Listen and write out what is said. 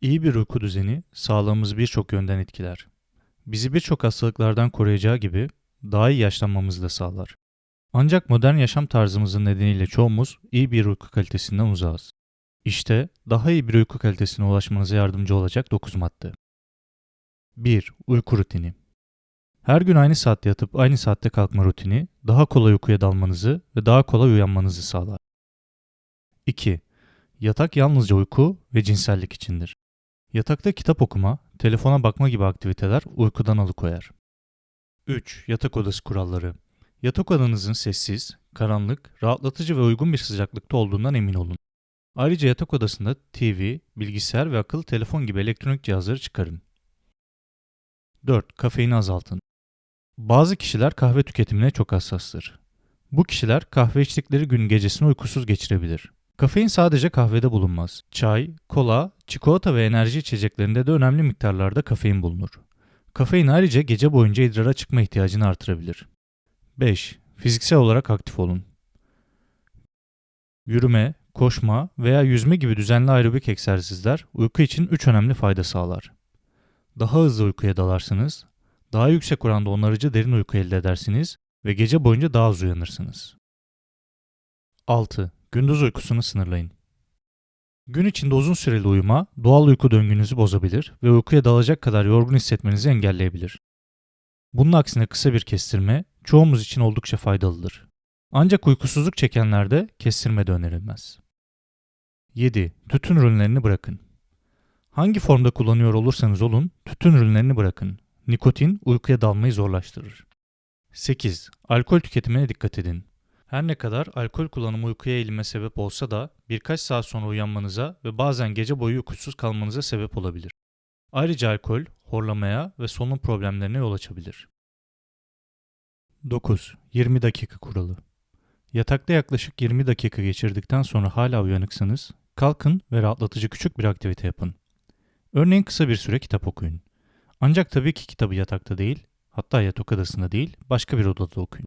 İyi bir uyku düzeni sağlığımızı birçok yönden etkiler. Bizi birçok hastalıklardan koruyacağı gibi daha iyi yaşlanmamızı da sağlar. Ancak modern yaşam tarzımızın nedeniyle çoğumuz iyi bir uyku kalitesinden uzağız. İşte daha iyi bir uyku kalitesine ulaşmanıza yardımcı olacak 9 madde. 1. Uyku rutini. Her gün aynı saatte yatıp aynı saatte kalkma rutini daha kolay uykuya dalmanızı ve daha kolay uyanmanızı sağlar. 2. Yatak yalnızca uyku ve cinsellik içindir. Yatakta kitap okuma, telefona bakma gibi aktiviteler uykudan alıkoyar. 3. Yatak odası kuralları. Yatak odanızın sessiz, karanlık, rahatlatıcı ve uygun bir sıcaklıkta olduğundan emin olun. Ayrıca yatak odasında TV, bilgisayar ve akıllı telefon gibi elektronik cihazları çıkarın. 4. Kafeini azaltın. Bazı kişiler kahve tüketimine çok hassastır. Bu kişiler kahve içtikleri gün gecesini uykusuz geçirebilir. Kafein sadece kahvede bulunmaz. Çay, kola, çikolata ve enerji içeceklerinde de önemli miktarlarda kafein bulunur. Kafein ayrıca gece boyunca idrara çıkma ihtiyacını artırabilir. 5. Fiziksel olarak aktif olun. Yürüme, koşma veya yüzme gibi düzenli aerobik egzersizler uyku için 3 önemli fayda sağlar. Daha hızlı uykuya dalarsınız, daha yüksek oranda onarıcı derin uyku elde edersiniz ve gece boyunca daha az uyanırsınız. 6. Gündüz uykusunu sınırlayın. Gün içinde uzun süreli uyuma doğal uyku döngünüzü bozabilir ve uykuya dalacak kadar yorgun hissetmenizi engelleyebilir. Bunun aksine kısa bir kestirme çoğumuz için oldukça faydalıdır. Ancak uykusuzluk çekenlerde kestirme de önerilmez. 7. Tütün ürünlerini bırakın. Hangi formda kullanıyor olursanız olun, tütün ürünlerini bırakın. Nikotin uykuya dalmayı zorlaştırır. 8. Alkol tüketimine dikkat edin. Her ne kadar alkol kullanımı uykuya eğilime sebep olsa da birkaç saat sonra uyanmanıza ve bazen gece boyu uykusuz kalmanıza sebep olabilir. Ayrıca alkol, horlamaya ve solunum problemlerine yol açabilir. 9. 20 dakika kuralı. Yatakta yaklaşık 20 dakika geçirdikten sonra hala uyanıksanız, kalkın ve rahatlatıcı küçük bir aktivite yapın. Örneğin kısa bir süre kitap okuyun. Ancak tabii ki kitabı yatakta değil, hatta yatak odasında değil, başka bir odada okuyun.